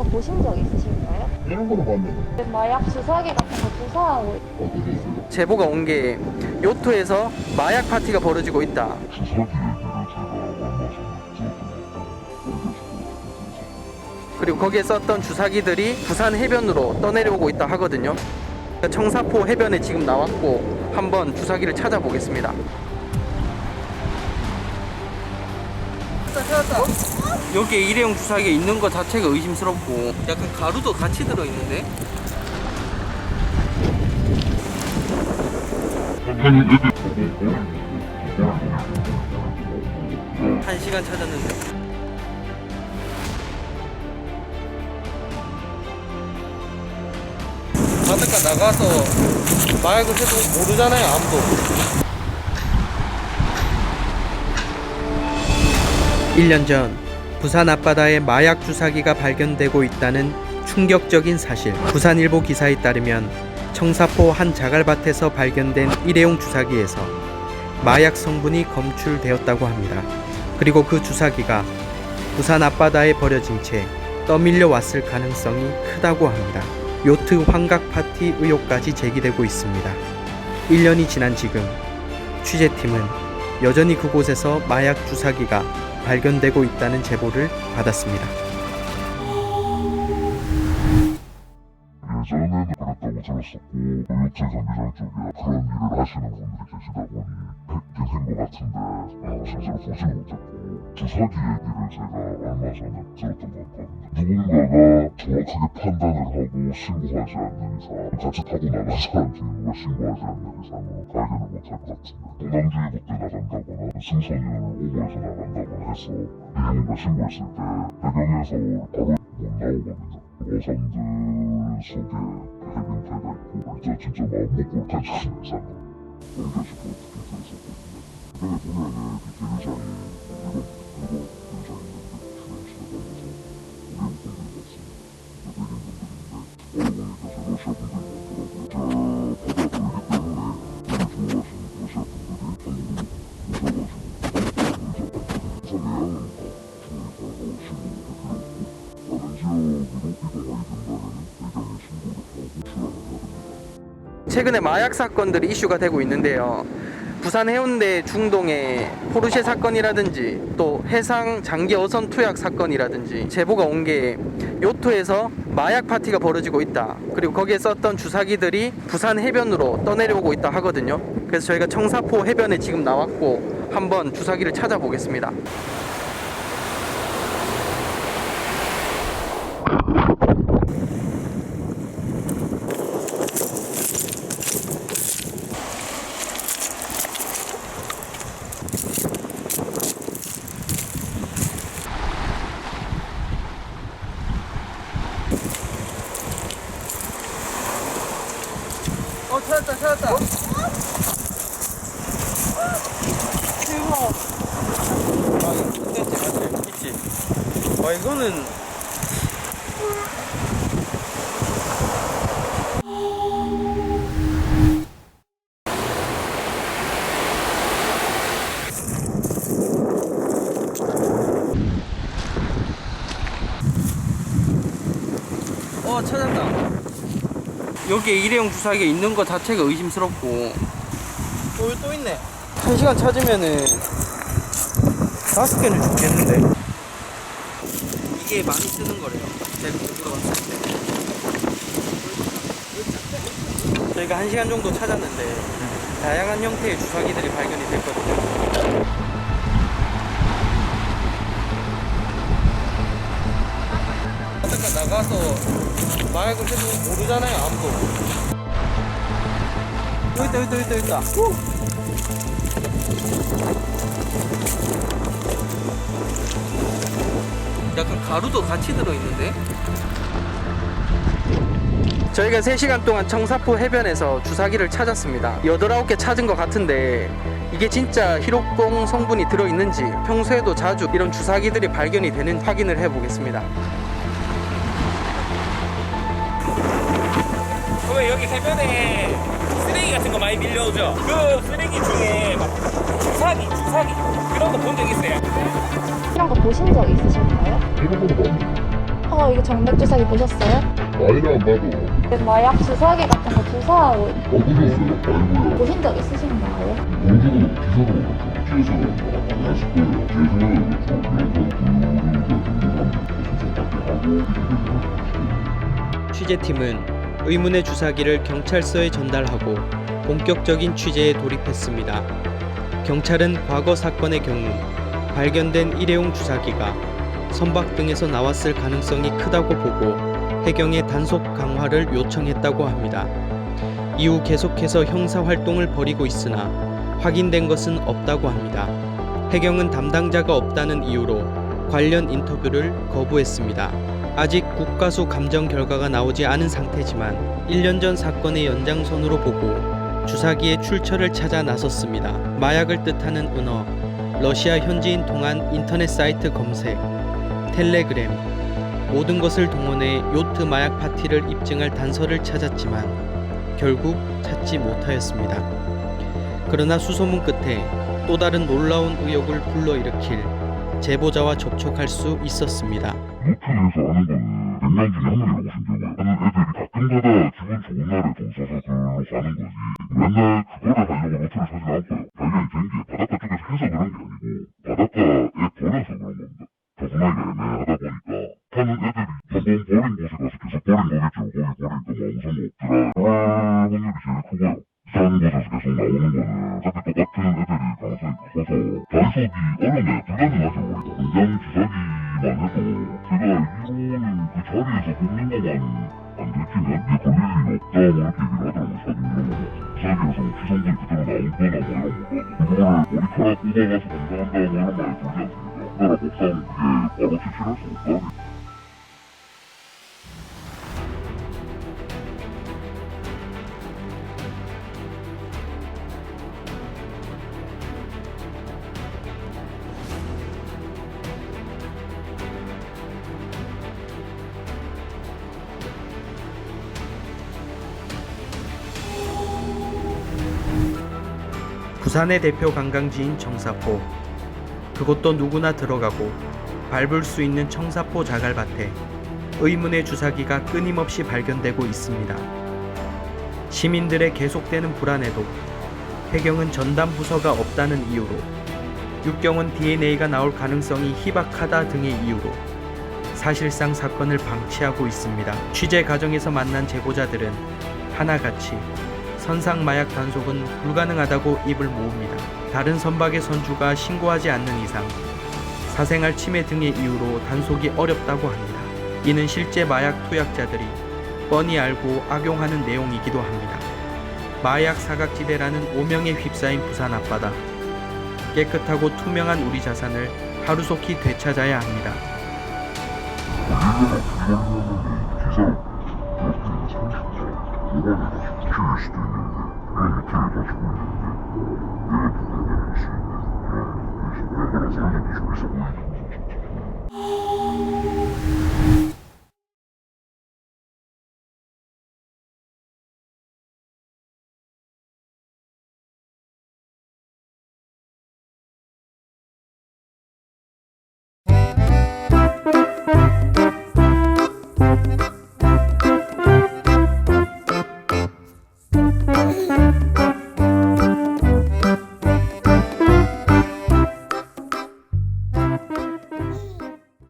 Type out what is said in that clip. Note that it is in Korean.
거 보신 적 있으신가요? 이런 거는 봤는데 마약 주사기 같은 거 주사하고 어디에 있어요? 제보가 온 게 요토에서 마약 파티가 벌어지고 있다. 주사기 얘기를 제가 얼마 전에 들었던 그리고 거기에 썼던 주사기들이 부산 해변으로 떠내려오고 있다 하거든요. 청사포 해변에 지금 나왔고 한번 주사기를 찾아보겠습니다. 여기에 일회용 주사기가 있는 것 자체가 의심스럽고. 약간 가루도 같이 들어있는데? 한 시간 찾았는데. 바닷가 나가서 마약을 해도 모르잖아요 아무도. 1년 전 부산 앞바다에 마약 주사기가 발견되고 있다는 충격적인 사실 부산일보 기사에 따르면 청사포 한 자갈밭에서 발견된 일회용 주사기에서 마약 성분이 검출되었다고 합니다. 그리고 그 주사기가 부산 앞바다에 버려진 채 떠밀려 왔을 가능성이 크다고 합니다. 요트 환각 파티 의혹까지 제기되고 있습니다. 1년이 지난 지금 취재팀은 여전히 그곳에서 마약 주사기가 발견되고 있다는 제보를 받았습니다. 예전에는 그랬다고 들었었고 요트 경기장 쪽에 그런 일을 하시는 분들이 계시다 보니 팩긴 것 같은데 어, 실제로 보지는 못했고 주사기 얘기를 제가 얼마 전에 들었던 것 같거든요 누군가가 정확하게 판단을 하고 신고하지 않는 이상 같이 타고 나간 사람 중에 누가 신고하지 않는 이상은 발견을 못할 것 같은데 도남주의 그때 나간다거나 승선을 오버해서 나간다거나 해서 누군가 신고했을 때 배경에서 바로 못 나오거든요 어선들 속에 해빈태가 있고 진짜 진짜 마음 먹고 탄착하는 이상은 혼자 싶어 어떻게 들었었거든요 그전에 보면은 그 대류장이 최근에 마약 사건들이 이슈가 되고 있는데요. 부산 해운대 중동의 포르쉐 사건이라든지 또 해상 장기 어선 투약 사건이라든지 제보가 온 게 요토에서 마약 파티가 벌어지고 있다. 그리고 거기에 썼던 주사기들이 부산 해변으로 떠내려오고 있다 하거든요. 그래서 저희가 청사포 해변에 지금 나왔고 한번 주사기를 찾아보겠습니다. 어 찾았다 찾았다. 대박. 아 이거 끝냈지 맞지? 있지. 와 이거는 어 찾았다. 여기에 일회용 주사기가 있는 것 자체가 의심스럽고. 또, 또 있네. 한 시간 찾으면은 다섯 개는 죽겠는데. 이게 많이 쓰는 거래요. 제가 물어봤을 때. 저희가 한 시간 정도 찾았는데 다양한 형태의 주사기들이 발견이 됐거든요. 바닷가 나가서 마약을 해도 모르잖아요 아무도. 여기 있다 여기 있다 여기 있다. 후! 약간 가루도 같이 들어있는데? 저희가 3시간 동안 청사포 해변에서 주사기를 찾았습니다. 8, 9개 찾은 것 같은데 이게 진짜 히로뽕 성분이 들어있는지 평소에도 자주 이런 주사기들이 발견이 되는 확인을 해보겠습니다 그러면 여기 해변에 쓰레기 같은 거 많이 밀려오죠? 그 쓰레기 중에 막 주사기, 주사기 그런 거 본 적 있어요? 이런 거 보신 적 있으신가요? 이런 봤는데 어, 어, 이거 정맥 주사기 보셨어요? 아니라 안 봐도 마약 주사기 같은 거 주사하고 어 보셨어요? 아이고야 보신 적 있으신가요? 기사도 안 하실 거예요 제 생각에는 하고 이렇게 취재팀은 의문의 주사기를 경찰서에 전달하고 본격적인 취재에 돌입했습니다. 경찰은 과거 사건의 경우 발견된 일회용 주사기가 선박 등에서 나왔을 가능성이 크다고 보고 해경에 단속 강화를 요청했다고 합니다. 이후 계속해서 형사 활동을 벌이고 있으나 확인된 것은 없다고 합니다. 해경은 담당자가 없다는 이유로 관련 인터뷰를 거부했습니다. 아직 국가수 감정 결과가 나오지 않은 상태지만 1년 전 사건의 연장선으로 보고 주사기의 출처를 찾아 나섰습니다. 마약을 뜻하는 은어, 러시아 현지인 통한 인터넷 사이트 검색, 텔레그램, 모든 것을 동원해 요트 마약 파티를 입증할 단서를 찾았지만 결국 찾지 못하였습니다. 그러나 수소문 끝에 또 다른 놀라운 의혹을 불러일으킬 제보자와 접촉할 수 있었습니다. 루트에서 하는 거는 100명 중에 한 명이라고 생각해요. 하는 애들이 가끔가다 기분 좋은 날에 돈 써서 글로 가는 거지. 맨날 그거를 하려고 루트를 사지 않고요. 만 해도 제가 알기로는 그 자리에서 뽑는 것만 안 들키면 이게 걸릴 일이 없다 뭐 이렇게 얘기를 하더라고요. 사진 이런 거. 주사기에서 뭐 피성분이 그대로 나오거나 뭐 이런 거보다는 그거를 머리카락 뽑아가서 건강한다 뭐 이런 말이 돌지 않습니까? 우리나라 법상 그게 바로 실시할 수 없다. 부산의 대표 관광지인 청사포. 그곳도 누구나 들어가고 밟을 수 있는 청사포 자갈밭에 의문의 주사기가 끊임없이 발견되고 있습니다. 시민들의 계속되는 불안에도 해경은 전담 부서가 없다는 이유로 육경은 DNA가 나올 가능성이 희박하다 등의 이유로 사실상 사건을 방치하고 있습니다. 취재 과정에서 만난 제보자들은 하나같이 선상 마약 단속은 불가능하다고 입을 모읍니다. 다른 선박의 선주가 신고하지 않는 이상 사생활 침해 등의 이유로 단속이 어렵다고 합니다. 이는 실제 마약 투약자들이 뻔히 알고 악용하는 내용이기도 합니다. 마약 사각지대라는 오명에 휩싸인 부산 앞바다. 깨끗하고 투명한 우리 자산을 하루속히 되찾아야 합니다. one.